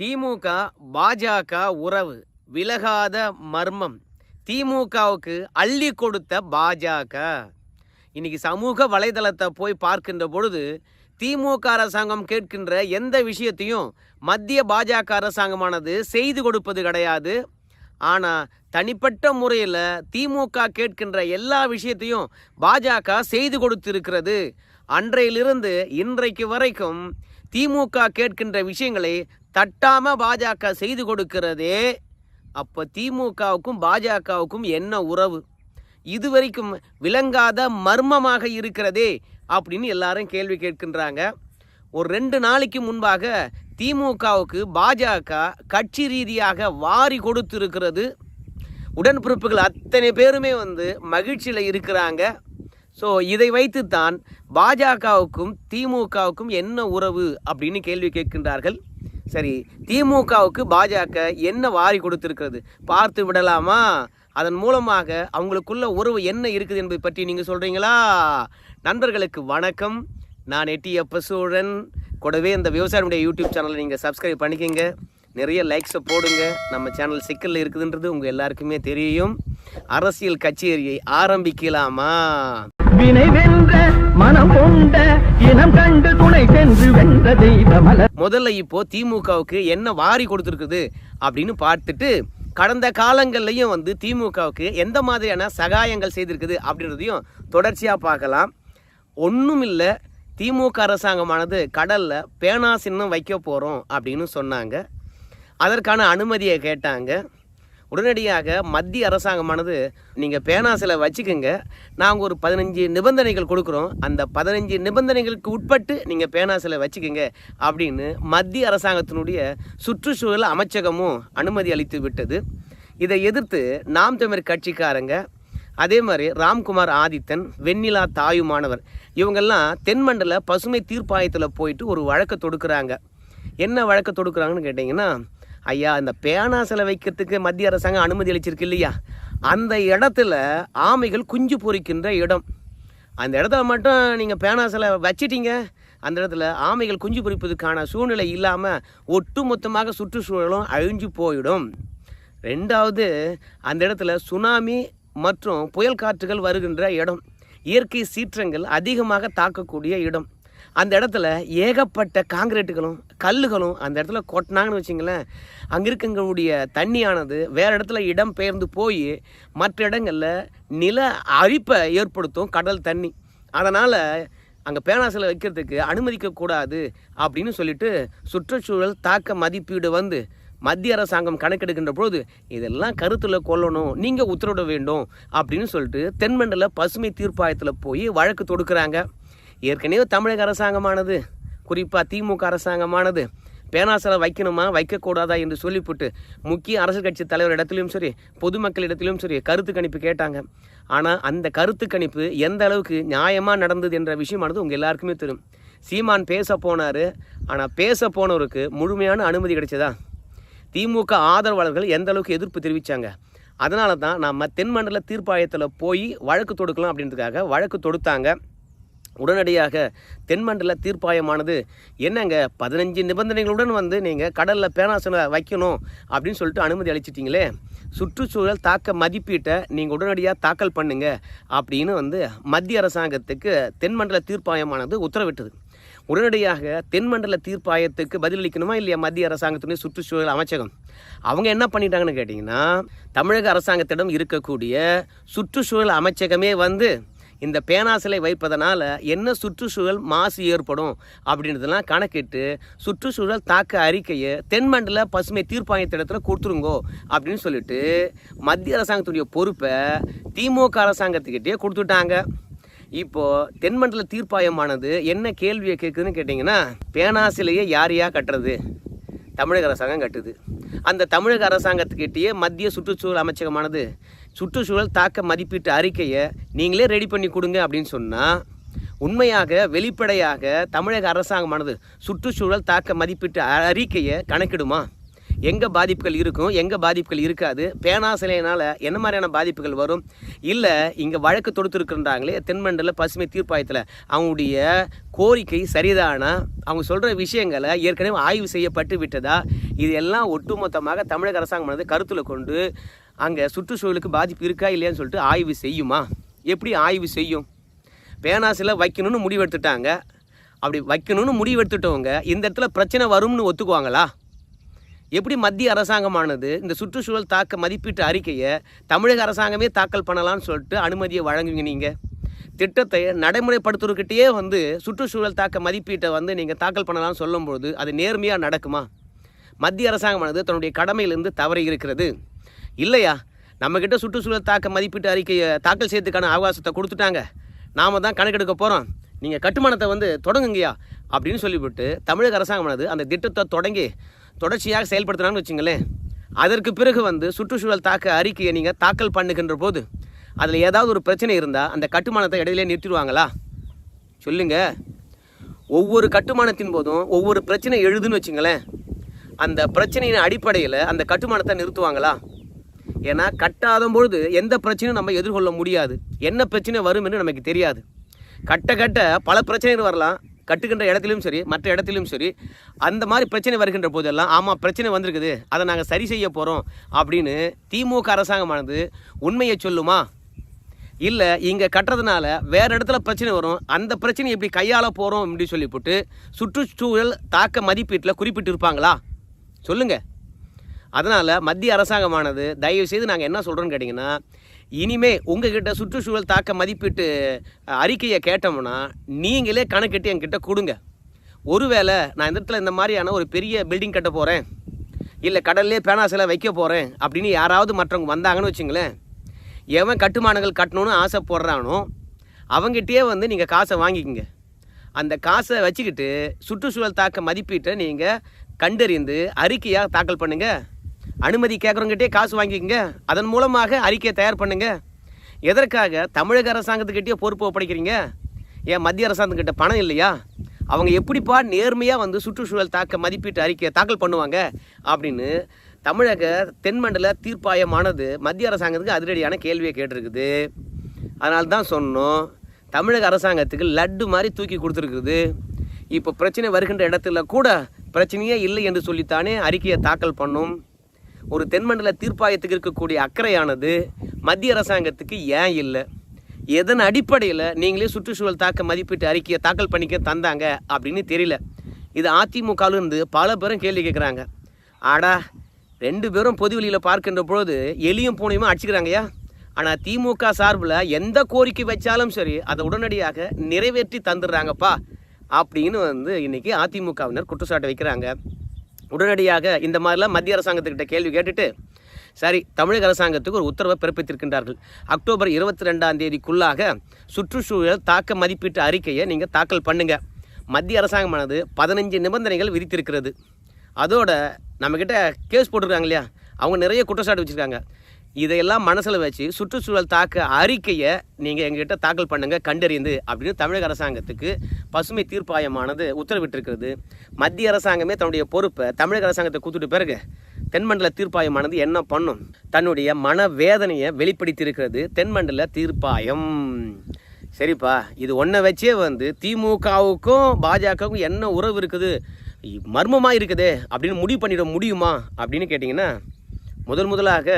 திமுக பாஜக உறவு விலகாத மர்மம். திமுகவுக்கு அள்ளி கொடுத்த பாஜக. இன்னைக்கு சமூக வலைதளத்தை போய் பார்க்கின்ற பொழுது திமுக அரசாங்கம் கேட்கின்ற எந்த விஷயத்தையும் மத்திய பாஜக அரசாங்கமானது செய்து கொடுப்பது கிடையாது. ஆனால் தனிப்பட்ட முறையில் திமுக கேட்கின்ற எல்லா விஷயத்தையும் பாஜக செய்து கொடுத்திருக்கிறது. அன்றையிலிருந்து இன்றைக்கு வரைக்கும் திமுக கேட்கின்ற விஷயங்களை தட்டாம பாஜக செய்து கொடுக்கிறதே அப்போ திமுகவுக்கும் பாஜகவுக்கும் என்ன உறவு? இதுவரைக்கும் விளங்காத மர்மமாக இருக்கிறதே அப்படின்னு எல்லாரும் கேள்வி கேட்கின்றாங்க. ஒரு ரெண்டு நாளைக்கு முன்பாக திமுகவுக்கு பாஜக கட்சி ரீதியாக வாரி கொடுத்திருக்கிறது. உடன்பிறப்புகள் அத்தனை பேருமே வந்து மகிழ்ச்சியில் இருக்கிறாங்க. ஸோ இதை வைத்துத்தான் பாஜகவுக்கும் திமுகவுக்கும் என்ன உறவு அப்படின்னு கேள்வி கேட்கின்றார்கள். சரி திமுகவுக்கு பாஜக என்ன வாரி கொடுத்துருக்கிறது? பார்த்து விடலாமா? அதன் மூலமாக அவங்களுக்குள்ள உறவு என்ன இருக்குது என்பதை பற்றி நீங்கள் சொல்கிறீங்களா நண்பர்களுக்கு வணக்கம். நான் எட்டி எப்ப சூழன் கூடவே இந்த விவசாயினுடைய யூடியூப் சேனலை நீங்கள் சப்ஸ்கிரைப் பண்ணிக்கங்க. நிறைய லைக்ஸை போடுங்க. நம்ம சேனல் சிக்கலில் இருக்குதுன்றது உங்கள் எல்லாருக்குமே தெரியும். அரசியல் கச்சேரியை ஆரம்பிக்கலாமா? வினை வென்ற மனம் கொண்ட இனம் கண்டு துணை சென்று வென்ற தெய்வமல முதல்ல இப்போ திமுகவுக்கு என்ன வாரி கொடுத்துருக்குது அப்படின்னு பார்த்துட்டு கடந்த காலங்கள்லையும் வந்து திமுகவுக்கு எந்த மாதிரியான சகாயங்கள் செய்திருக்குது அப்படின்றதையும் தொடர்ச்சியாக பார்க்கலாம். ஒன்றும் இல்லை திமுக அரசாங்கமானது கடலில் பேனா சின்னம் வைக்க போகிறோம் அப்படின்னு சொன்னாங்க. அதற்கான அனுமதியை கேட்டாங்க. உடனடியாக மத்திய அரசாங்கமானது நீங்கள் பேனா சில வச்சுக்கோங்க. நாங்கள் ஒரு பதினஞ்சு நிபந்தனைகள் கொடுக்குறோம். அந்த பதினஞ்சு நிபந்தனைகளுக்கு உட்பட்டு நீங்கள் பேனா சில வச்சுக்கோங்க அப்படின்னு மத்திய அரசாங்கத்தினுடைய சுற்றுச்சூழல் அமைச்சகமும் அனுமதி அளித்து விட்டது. இதை எதிர்த்து நாம் தமிழ் கட்சிக்காரங்க அதே மாதிரி ராம்குமார் ஆதித்தன் வெண்ணிலா தாயுமானவர் இவங்கெல்லாம் தென்மண்டல பசுமை தீர்ப்பாயத்தில் போயிட்டு ஒரு வழக்கை தொடுக்கிறாங்க. என்ன வழக்கை தொடுக்குறாங்கன்னு கேட்டிங்கன்னா ஐயா இந்த பேனா சிலை வைக்கிறதுக்கு மத்திய அரசாங்கம் அனுமதி அளிச்சிருக்கு இல்லையா? அந்த இடத்துல ஆமைகள் குஞ்சு பொரிக்கின்ற இடம். அந்த இடத்துல மட்டும் நீங்கள் பேனா சிலை வச்சிட்டீங்க. அந்த இடத்துல ஆமைகள் குஞ்சு பொரிப்பதுக்கான சூழ்நிலை இல்லாமல் ஒட்டுமொத்தமாக சுற்றுச்சூழலும் அழிஞ்சு போயிடும். ரெண்டாவது அந்த இடத்துல சுனாமி மற்றும் புயல் காற்றுகள் வருகின்ற இடம். இயற்கை சீற்றங்கள் அதிகமாக தாக்கக்கூடிய இடம். அந்த இடத்துல ஏகப்பட்ட காங்கிரீட்டுகளும் கல்லுகளும் அந்த இடத்துல கொட்டினாங்கன்னு வச்சிங்களேன். அங்கே இருக்கங்களுடைய தண்ணியானது வேறு இடத்துல இடம் பெயர்ந்து போய் மற்ற இடங்களில் நில அரிப்பை ஏற்படுத்தும் கடல் தண்ணி. அதனால் அங்கே பேனாசில் வைக்கிறதுக்கு அனுமதிக்கக்கூடாது அப்படின்னு சொல்லிட்டு சுற்றுச்சூழல் தாக்க மதிப்பீடு வந்து மத்திய அரசாங்கம் கணக்கெடுக்கின்ற பொழுது இதெல்லாம் கருத்தில் கொள்ளணும் நீங்கள் உத்தரவிட வேண்டும் அப்படின்னு சொல்லிட்டு தென்மண்டல பசுமை தீர்ப்பாயத்தில் போய் வழக்கு தொடுக்கிறாங்க. ஏற்கனவே தமிழக அரசாங்கமானது குறிப்பாக திமுக அரசாங்கமானது பேனாசலை வைக்கணுமா வைக்கக்கூடாதா என்று சொல்லிவிட்டு முக்கிய அரசியல் கட்சி தலைவர் இடத்துலையும் சரி பொதுமக்களிடத்திலும் சரி கருத்து கணிப்பு கேட்டாங்க. ஆனால் அந்த கருத்து கணிப்பு எந்த அளவுக்கு நியாயமாக நடந்தது என்ற விஷயமானது உங்கள் எல்லாருக்குமே தெரியும். சீமான் பேச போனார் ஆனால் பேச போனவருக்கு முழுமையான அனுமதி கிடைச்சதா? திமுக ஆதரவாளர்கள் எந்த அளவுக்கு எதிர்ப்பு தெரிவித்தாங்க அதனால தான் நம்ம தென்மண்டல தீர்ப்பாயத்தில் போய் வழக்கு தொடுக்கலாம் அப்படின்றதுக்காக வழக்கு தொடுத்தாங்க. உடனடியாக தென்மண்டல தீர்ப்பாயமானது என்னங்க பதினஞ்சு நிபந்தனைகளுடன் வந்து நீங்கள் கடலில் பேனாசனை வைக்கணும்? அப்படின்னு சொல்லிட்டு அனுமதி அளிச்சிட்டிங்களே. சுற்றுச்சூழல் தாக்க மதிப்பீட்டை நீங்கள் உடனடியாக தாக்கல் பண்ணுங்க அப்படின்னு வந்து மத்திய அரசாங்கத்துக்கு தென்மண்டல தீர்ப்பாயமானது உத்தரவிட்டது. உடனடியாக தென்மண்டல தீர்ப்பாயத்துக்கு பதிலளிக்கணுமா இல்லையா மத்திய அரசாங்கத்துடைய சுற்றுச்சூழல் அமைச்சகம்? அவங்க என்ன பண்ணிட்டாங்கன்னு கேட்டிங்கன்னா தமிழக அரசாங்கத்திடம் இருக்கக்கூடிய சுற்றுச்சூழல் அமைச்சகமே வந்து இந்த பேனா சிலை வைப்பதனால் என்ன சுற்றுச்சூழல் மாசு ஏற்படும் அப்படின்றதெல்லாம் கணக்கிட்டு சுற்றுச்சூழல் தாக்க அறிக்கையை தென்மண்டல பசுமை தீர்ப்பாயத்திடத்தில் கொடுத்துருங்கோ அப்படின்னு சொல்லிட்டு மத்திய அரசாங்கத்துடைய பொறுப்பை திமுக அரசாங்கத்துக்கிட்டே கொடுத்துட்டாங்க. இப்போ தென்மண்டல தீர்ப்பாயமானது என்ன கேள்வியை கேட்குதுன்னு கேட்டிங்கன்னா பேனா சிலையை யார் யார் கட்டுறது? தமிழக அரசாங்கம் கட்டுது. அந்த தமிழக அரசாங்கத்துக்கிட்டேயே மத்திய சுற்றுச்சூழல் அமைச்சகமானது சுற்றுச்சூழல் தாக்க மதிப்பீட்டு அறிக்கையை நீங்களே ரெடி பண்ணி கொடுங்க அப்படின்னு சொன்னால் உண்மையாக வெளிப்படையாக தமிழக அரசாங்கமானது சுற்றுச்சூழல் தாக்க மதிப்பீட்டு அறிக்கையை கணக்கிடுமா? எங்கே பாதிப்புகள் இருக்கும் எங்கே பாதிப்புகள் இருக்காது பேனாசிலையினால் என்ன மாதிரியான பாதிப்புகள் வரும்? இல்லை இங்கே வழக்கு தொடுத்துருக்குறாங்களே தென்மண்டல பசுமை தீர்ப்பாயத்தில் அவங்களுடைய கோரிக்கை சரிதானா? அவங்க சொல்கிற விஷயங்களை ஏற்கனவே ஆய்வு செய்யப்பட்டு விட்டதா? இது எல்லாம் ஒட்டுமொத்தமாக தமிழக அரசாங்கமானது கருத்தில் கொண்டு அங்கே சுற்றுச்சூழலுக்கு பாதிப்பு இருக்கா இல்லையான்னு சொல்லிட்டு ஆய்வு செய்யுமா? எப்படி ஆய்வு செய்யும்? பேனாசில் வைக்கணும்னு முடிவெடுத்துட்டாங்க. அப்படி வைக்கணும்னு முடிவெடுத்துட்டவங்க இந்த இடத்துல பிரச்சனை வரும்னு ஒத்துக்குவாங்களா? எப்படி மத்திய அரசாங்கமானது இந்த சுற்றுச்சூழல் தாக்க மதிப்பீட்டு அறிக்கையை தமிழக அரசாங்கமே தாக்கல் பண்ணலாம்னு சொல்லிட்டு அனுமதியை வழங்குவீங்க நீங்கள் திட்டத்தை நடைமுறைப்படுத்துறதுக்கிட்டே வந்து சுற்றுச்சூழல் தாக்க மதிப்பீட்டை வந்து நீங்கள் தாக்கல் பண்ணலாம்னு சொல்லும்போது அது நேர்மையாக நடக்குமா? மத்திய அரசாங்கமானது தன்னுடைய கடமையிலிருந்து தவறி இருக்கிறது. இல்லையா? நம்மக்கிட்ட சுற்றுச்சூழல் தாக்க மதிப்பீட்டு அறிக்கையை தாக்கல் செய்யறதுக்கான அவகாசத்தை கொடுத்துட்டாங்க. நாம தான் கணக்கெடுக்க போகிறோம் நீங்கள் கட்டுமானத்தை வந்து தொடங்குங்கய்யா அப்படின்னு சொல்லிவிட்டு தமிழக அரசாங்கமானது அந்த திட்டத்தை தொடங்கி தொடர்ச்சியாக செயல்படுத்தினான்னு வச்சுங்களேன். அதற்கு பிறகு வந்து சுற்றுச்சூழல் தாக்க அறிக்கையை நீங்கள் தாக்கல் பண்ணுகின்ற போது அதில் ஏதாவது ஒரு பிரச்சனை இருந்தால் அந்த கட்டுமானத்தை இடையிலே நிறுத்திடுவாங்களா? சொல்லுங்க. ஒவ்வொரு கட்டுமானத்தின் போதும் ஒவ்வொரு பிரச்சனை எழுதுன்னு வச்சுங்களேன். அந்த பிரச்சனையின் அடிப்படையில் அந்த கட்டுமானத்தை நிறுத்துவாங்களா? ஏன்னா கட்டாத பொழுது எந்த பிரச்சனையும் நம்ம எதிர்கொள்ள முடியாது. என்ன பிரச்சனை வரும் என்று நமக்கு தெரியாது. கட்ட கட்ட பல பிரச்சனைகள் வரலாம். கட்டுகின்ற இடத்துலையும் சரி மற்ற இடத்துலையும் சரி அந்த மாதிரி பிரச்சனை வருகின்ற போதெல்லாம் ஆமாம் பிரச்சனை வந்திருக்குது. அதை நாங்கள் சரி செய்ய போகிறோம் அப்படின்னு திமுக அரசாங்கமானது உண்மையை சொல்லுமா? இல்லை இங்கே கட்டுறதுனால வேறு இடத்துல பிரச்சனை வரும். அந்த பிரச்சனையை எப்படி கையாள போகிறோம் அப்படின்னு சொல்லிவிட்டு சுற்றுச்சூழல் தாக்க மதிப்பீட்டில் குறிப்பிட்டு இருப்பாங்களா சொல்லுங்கள் அதனால் மத்திய அரசாங்கமானது தயவு செய்து நாங்கள் என்ன சொல்கிறோன்னு கேட்டிங்கன்னா இனிமே உங்ககிட்ட சுற்றுச்சூழல் தாக்க மதிப்பீட்டு அறிக்கையை கேட்டோம்னா நீங்களே கணக்கிட்டு என்கிட்ட கொடுங்க. ஒருவேளை நான் இந்த இடத்துல இந்த மாதிரியான ஒரு பெரிய பில்டிங் கட்ட போகிறேன் இல்லை கடல்லே பேனா சிலை வைக்க போகிறேன் அப்படின்னு யாராவது மற்றவங்க வந்தாங்கன்னு வச்சுங்களேன் எவன் கட்டுமானங்கள் கட்டணும்னு ஆசைப்படுறானோ அவங்ககிட்டயே வந்து நீங்கள் காசை வாங்கிக்கோங்க. அந்த காசை வச்சுக்கிட்டு சுற்றுச்சூழல் தாக்க மதிப்பீட்டை நீங்கள் கண்டறிந்து அறிக்கையாக தாக்கல் பண்ணுங்கள் அனுமதி கேட்குறவங்ககிட்டே காசு வாங்கிக்கோங்க. அதன் மூலமாக அறிக்கையை தயார் பண்ணுங்க. எதற்காக தமிழக அரசாங்கத்துக்கிட்டே பொறுப்பு ஒப்படைக்கிறீங்க? ஏன் மத்திய அரசாங்கத்துக்கிட்ட பணம் இல்லையா? அவங்க எப்படிப்பா நேர்மையாக வந்து சுற்றுச்சூழல் தாக்க மதிப்பீட்டு அறிக்கையை தாக்கல் பண்ணுவாங்க? அப்படின்னு தமிழக தென்மண்டல தீர்ப்பாயமானது மத்திய அரசாங்கத்துக்கு அதிரடியான கேள்வியை கேட்டிருக்குது. அதனால தான் சொன்னோம் தமிழக அரசாங்கத்துக்கு லட்டு மாதிரி தூக்கி கொடுத்துருக்குது. இப்போ பிரச்சனை வருகின்ற இடத்துல கூட பிரச்சனையே இல்லை என்று சொல்லித்தானே அறிக்கையை தாக்கல் பண்ணும். ஒரு தென்மண்டல தீர்ப்பாயத்துக்கு இருக்கக்கூடிய அக்கறையானது மத்திய அரசாங்கத்துக்கு ஏன் இல்லை? எதன் அடிப்படையில் நீங்களே சுற்றுச்சூழல் தாக்க மதிப்பீட்டு அறிக்கையை தாக்கல் பண்ணிக்க தந்தாங்க அப்படின்னு தெரியல. இது அதிமுகலேருந்து பல பேரும் கேள்வி கேட்குறாங்க ஆடா ரெண்டு பேரும் பொது வெளியில் பார்க்கின்ற பொழுது எலியும் பூனையுமா அடிச்சுக்கிறாங்கய்யா? ஆனால் திமுக சார்பில் எந்த கோரிக்கை வச்சாலும் சரி அதை உடனடியாக நிறைவேற்றி தந்துடுறாங்கப்பா அப்படின்னு வந்து இன்னைக்கு அதிமுகவினர் குற்றச்சாட்டு வைக்கிறாங்க. உடனடியாக இந்த மாதிரிலாம் மத்திய அரசாங்கத்துக்கிட்ட கேள்வி கேட்டுட்டு சரி தமிழக அரசாங்கத்துக்கு ஒரு உத்தரவை பிறப்பித்திருக்கின்றார்கள். அக்டோபர் இருபத்தி ரெண்டாம் தேதிக்குள்ளாக சுற்றுச்சூழல் தாக்க மதிப்பீட்டு அறிக்கையை நீங்கள் தாக்கல் பண்ணுங்க. மத்திய அரசாங்கமானது பதினஞ்சு நிபந்தனைகள் விதித்திருக்கிறது. அதோட நம்மக்கிட்ட கேஸ் போட்டிருக்காங்க இல்லையா? அவங்க நிறைய குற்றச்சாட்டு வச்சுருக்காங்க. இதையெல்லாம் மனசில் வச்சு சுற்றுச்சூழல் தாக்க அறிக்கையை நீங்கள் எங்ககிட்ட தாக்கல் பண்ணுங்கள் கண்டறிந்து அப்படின்னு தமிழக அரசாங்கத்துக்கு பசுமை தீர்ப்பாயமானது உத்தரவிட்டிருக்கிறது. மத்திய அரசாங்கமே தன்னுடைய பொறுப்பை தமிழக அரசாங்கத்தை கொடுத்துட்டு பிறகு தென்மண்டல தீர்ப்பாயமானது என்ன பண்ணும்? தன்னுடைய மன வேதனையை வெளிப்படுத்தியிருக்கிறது தென்மண்டல தீர்ப்பாயம். சரிப்பா இது ஒன்றை வச்சே வந்து திமுகவுக்கும் பாஜகவுக்கும் என்ன உறவு இருக்குது? மர்மமாக இருக்குதே அப்படின்னு முடிவு பண்ணிட முடியுமா அப்படின்னு கேட்டிங்கன்னா முதல் முதலாக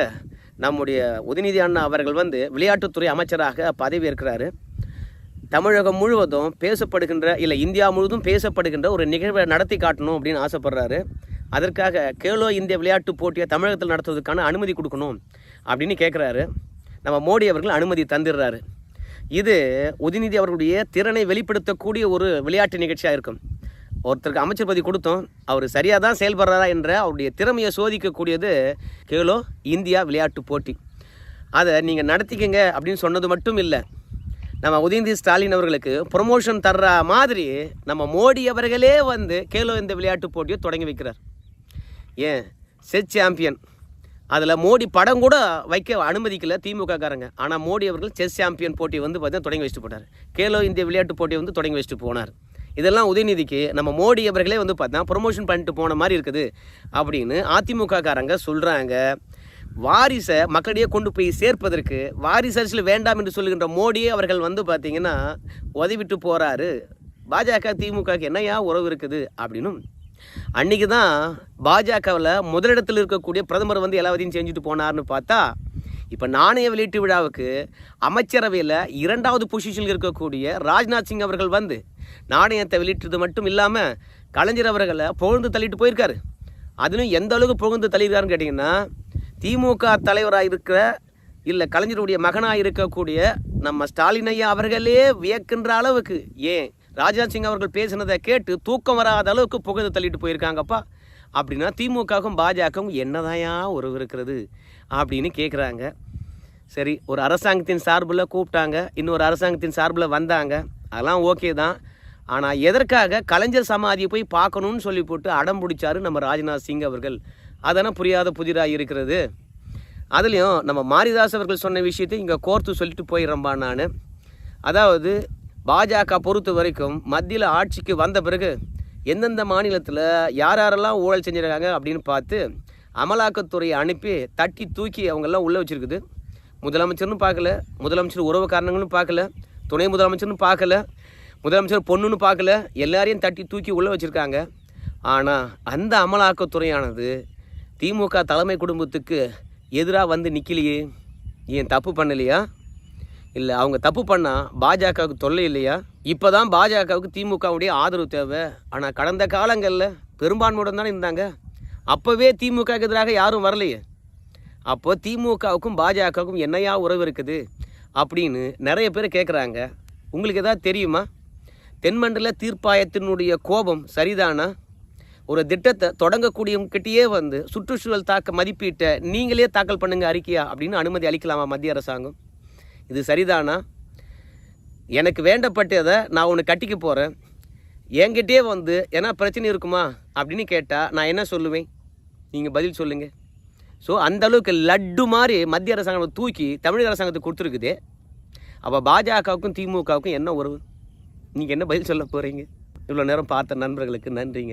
நம்முடைய உதயநிதி அண்ணா அவர்கள் வந்து விளையாட்டுத்துறை அமைச்சராக பதவி ஏற்கிறாரு தமிழகம் முழுவதும் பேசப்படுகின்ற இல்லை இந்தியா முழுவதும் பேசப்படுகின்ற ஒரு நிகழ்வை நடத்தி காட்டணும் அப்படின்னு ஆசைப்படுறாரு. அதற்காக கேலோ இந்திய விளையாட்டு போட்டியை தமிழகத்தில் நடத்துவதற்கான அனுமதி கொடுக்கணும் அப்படின்னு கேட்குறாரு நம்ம மோடி அவர்கள் அனுமதி தந்துடுறாரு. இது உதயநிதி அவர்களுடைய திறனை வெளிப்படுத்தக்கூடிய ஒரு விளையாட்டு நிகழ்ச்சியாக இருக்கும். ஒருத்தருக்கு அமைச்சர் பதவி கொடுத்தோம். அவர் சரியாக தான் செயல்படுறாரா என்ற அவருடைய திறமையை சோதிக்கக்கூடியது கேலோ இந்தியா விளையாட்டு போட்டி. அதை நீங்கள் நடத்திக்கங்க அப்படின்னு சொன்னது மட்டும் இல்லை. நம்ம உதயநிதி ஸ்டாலின் அவர்களுக்கு ப்ரொமோஷன் தர்ற மாதிரி நம்ம மோடி அவர்களே வந்து கேலோ இந்த விளையாட்டு போட்டியை தொடங்கி வைக்கிறார். ஏன்? செஸ் சாம்பியன் அதில் மோடி படம் கூட வைக்க அனுமதிக்கல திமுகக்காரங்க ஆனால் மோடி அவர்கள் செஸ் சாம்பியன் போட்டி வந்து பார்த்தீங்கன்னா தொடங்கி வச்சுட்டு போனார். கேலோ இந்திய விளையாட்டு போட்டியை வந்து தொடங்கி வச்சுட்டு போனார். இதெல்லாம் உதயநிதிக்கு நம்ம மோடி அவர்களே வந்து பார்த்தா ப்ரொமோஷன் பண்ணிட்டு போன மாதிரி இருக்குது அப்படின்னு அதிமுககாரங்க சொல்கிறாங்க வாரிசை மக்களிடையே கொண்டு போய் சேர்ப்பதற்கு வாரிசு அரசியல் வேண்டாம் என்று சொல்லுகின்ற மோடியே அவர்கள் வந்து பார்த்திங்கன்னா உதவிட்டு போகிறாரு பாஜக திமுகவுக்கு என்னையா உறவு இருக்குது அப்படின்னும். அன்றைக்கி தான் பாஜகவில் முதலிடத்தில் இருக்கக்கூடிய பிரதமர் வந்து எல்லாவதையும் செஞ்சுட்டு போனார்னு பார்த்தா இப்போ நாணய வெளியீட்டு விழாவுக்கு அமைச்சரவையில் இரண்டாவது பொசிஷனில் இருக்கக்கூடிய ராஜ்நாத் சிங் அவர்கள் வந்து நாணயத்தை வெளியிட்டது மட்டும் இல்லாமல் கலைஞர் அவர்களை புகழ்ந்து தள்ளிட்டு போயிருக்காரு. அதுலையும் எந்த அளவுக்கு புகழ்ந்து தள்ளியிருக்காருன்னு கேட்டிங்கன்னா திமுக தலைவராக இருக்கிற இல்லை கலைஞருடைய மகனாக இருக்கக்கூடிய நம்ம ஸ்டாலின் ஐயா அவர்களே வியக்கின்ற அளவுக்கு ஏன் ராஜ்நாத் சிங் அவர்கள் பேசினதை கேட்டு தூக்கம் வராத அளவுக்கு புகழ்ந்து தள்ளிட்டு போயிருக்காங்கப்பா. அப்படின்னா திமுகவுக்கும் பாஜகவும் என்னதாயா உறவு இருக்கிறது அப்படின்னு கேட்குறாங்க சரி ஒரு அரசாங்கத்தின் சார்பில் கூப்பிட்டாங்க இன்னொரு அரசாங்கத்தின் சார்பில் வந்தாங்க. அதெல்லாம் ஓகே தான். ஆனால் எதற்காக கலைஞர் சமாதியை போய் பார்க்கணும்னு சொல்லி போட்டு அடம் பிடிச்சாரு நம்ம ராஜ்நாத் சிங் அவர்கள்? அதெல்லாம் புரியாத புதிராக இருக்கிறது. அதுலேயும் நம்ம மாரிதாஸ் அவர்கள் சொன்ன விஷயத்தை இங்கே கோர்த்து சொல்லிட்டு போயிடுறேன்பா நான். அதாவது பாஜக பொறுத்த வரைக்கும் மத்தியில் ஆட்சிக்கு வந்த பிறகு எந்தெந்த மாநிலத்தில் யார் யாரெல்லாம் ஊழல் செஞ்சுருக்காங்க அப்படின்னு பார்த்து அமலாக்கத்துறையை அனுப்பி தட்டி தூக்கி அவங்கெல்லாம் உள்ளே வச்சுருக்குது. முதலமைச்சர்னு பார்க்கல முதலமைச்சர் உறவு காரணங்களும் பார்க்கல துணை முதலமைச்சர்னு பார்க்கல. முதலமைச்சர் பொண்ணுன்னு பார்க்கல எல்லாரையும் தட்டி தூக்கி உள்ளே வச்சுருக்காங்க. ஆனால் அந்த அமலாக்கத்துறையானது திமுக தலைமை குடும்பத்துக்கு எதிராக வந்து நிற்கலையே ஏன் தப்பு பண்ணலையா? இல்லை அவங்க தப்பு பண்ணால் பாஜகவுக்கு தொல்லை இல்லையா? இப்போ தான் பாஜகவுக்கு திமுகவுடைய ஆதரவு தேவை. ஆனால் கடந்த காலங்களில் பெரும்பான்மையுடன் தானே இருந்தாங்க. அப்போவே திமுகவுக்கு எதிராக யாரும் வரலையே. அப்போ திமுகவுக்கும் பாஜகவுக்கும் என்னையா உறவு இருக்குது அப்படின்னு நிறைய பேர் கேட்குறாங்க உங்களுக்கு எதாவது தெரியுமா? தென்மண்டல தீர்ப்பாயத்தினுடைய கோபம் சரிதானா? ஒரு திட்டத்தை தொடங்கக்கூடியவங்கிட்டயே வந்து சுற்றுச்சூழல் தாக்க மதிப்பீட்டை நீங்களே தாக்கல் பண்ணுங்கள் அறிக்கையா அப்படின்னு அனுமதி அளிக்கலாமா மத்திய அரசாங்கம்? இது சரிதானா? எனக்கு வேண்டப்பட்டதை நான் ஒன்று கட்டிக்க போகிறேன் என்கிட்டயே வந்து ஏன்னா பிரச்சனை இருக்குமா அப்படின்னு கேட்டால் நான் என்ன சொல்லுவேன்? நீங்கள் பதில் சொல்லுங்கள் ஸோ அந்த அளவுக்கு லட்டு மாதிரி மத்திய அரசாங்கம் தூக்கி தமிழக அரசாங்கத்துக்கு கொடுத்துருக்குது. அப்போ பாஜகவுக்கும் திமுகவுக்கும் என்ன உறவு? நீங்கள் என்ன பதில் சொல்ல போகிறீங்க இவ்வளோ நேரம் பார்த்த நண்பர்களுக்கு நன்றிங்க.